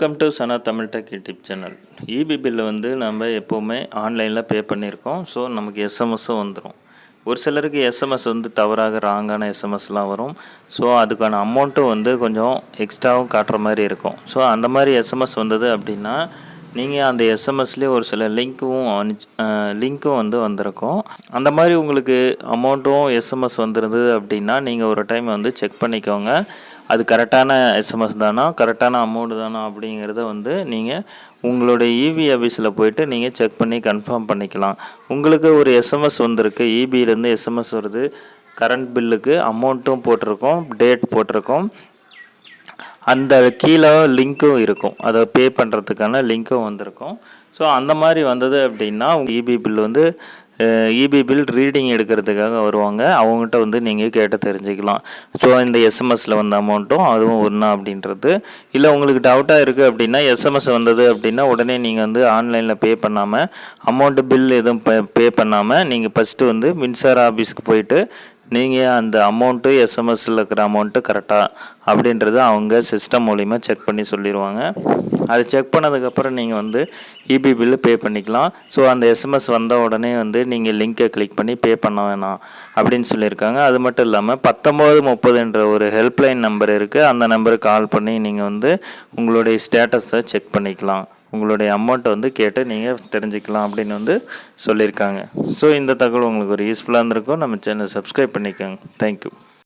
Welcome to Sana Tamil tech YouTube channel EB bill வந்து நம்ம எப்போவுமே ஆன்லைனில் பே பண்ணியிருக்கோம். ஸோ நமக்கு எஸ்எம்எஸும் வந்துடும் ஒரு சிலருக்கு எஸ்எம்எஸ் வந்து தவறாக ராங்கான எஸ்எம்எஸ்லாம் வரும். ஸோ அதுக்கான அமௌண்ட்டும் வந்து கொஞ்சம் எக்ஸ்ட்ராவும் காட்டுற மாதிரி இருக்கும். ஸோ அந்த மாதிரி எஸ்எம்எஸ் வந்தது அப்படின்னா நீங்கள் அந்த எஸ்எம்எஸ்லேயே ஒரு சில லிங்க்கும் அனுப்பிச்சு லிங்க்கும் வந்து வந்திருக்கும். அந்த மாதிரி உங்களுக்கு அமௌண்ட்டும் எஸ்எம்எஸ் வந்துருந்தது அப்படின்னா நீங்கள் ஒரு டைம் வந்து செக் பண்ணிக்கோங்க. அது கரெக்டான எஸ்எம்எஸ் தானா கரெக்டான அமௌண்ட் தானா அப்படிங்கிறத வந்து நீங்கள் உங்களுடைய இபி ஆஃபீஸில் போயிட்டு நீங்கள் செக் பண்ணி கன்ஃபார்ம் பண்ணிக்கலாம். உங்களுக்கு ஒரு எஸ்எம்எஸ் வந்திருக்கு இபியிலேருந்து எஸ்எம்எஸ் வருது. கரண்ட் பில்லுக்கு அமௌண்ட்டும் போட்டிருக்கோம் டேட் போட்டிருக்கோம். அந்த கீழே லிங்க்கும் இருக்கும். அதை பே பண்ணுறதுக்கான லிங்க்கும் வந்திருக்கும். ஸோ அந்த மாதிரி வந்தது அப்படின்னா இபி பில் வந்து இபி பில் ரீடிங் எடுக்கிறதுக்காக வருவாங்க. அவங்ககிட்ட வந்து நீங்கள் கேட்டு தெரிஞ்சுக்கலாம். ஸோ இந்த எஸ்எம்எஸில் வந்த அமௌண்ட்டும் அதுவும் ஒன்றா அப்படின்றது. இல்லை உங்களுக்கு டவுட்டாக இருக்குது அப்படின்னா எஸ்எம்எஸ் வந்தது அப்படின்னா உடனே நீங்கள் வந்து ஆன்லைனில் பே பண்ணாமல் அமௌண்ட்டு பில் எதுவும் பே பே பண்ணாமல் நீங்கள் ஃபஸ்ட்டு வந்து மின்சார ஆஃபீஸ்க்கு போயிட்டு நீங்கள் அந்த அமௌண்ட்டு எஸ்எம்எஸ்ஸில் இருக்கிற அமௌண்ட்டு கரெக்டாக அப்படின்றத அவங்க சிஸ்டம் மூலிமா செக் பண்ணி சொல்லிடுவாங்க அது செக் பண்ணதுக்கப்புறம் நீங்கள் வந்து இபி பில்லு பே பண்ணிக்கலாம். ஸோ அந்த எஸ்எம்எஸ் வந்த உடனே வந்து நீங்கள் லிங்க்கை கிளிக் பண்ணி பே பண்ண வேணாம் அப்படின்னு சொல்லியிருக்காங்க. அது மட்டும் இல்லாமல் பத்தொம்போது முப்பதுன்ற ஒரு ஹெல்ப்லைன் நம்பர் இருக்குது அந்த நம்பருக்கு கால் பண்ணி நீங்கள் வந்து உங்களுடைய ஸ்டேட்டஸை செக் பண்ணிக்கலாம். உங்களுடைய அமௌண்ட்டை வந்து கேட்டு நீங்கள் தெரிஞ்சுக்கலாம் அப்படின்னு வந்து சொல்லியிருக்காங்க. ஸோ இந்த தகவல் உங்களுக்கு ஒரு யூஸ்ஃபுல்லாக இருந்திருக்கும். நம்ம சேனல் சப்ஸ்கிரைப் பண்ணிக்கோங்க. தேங்க்யூ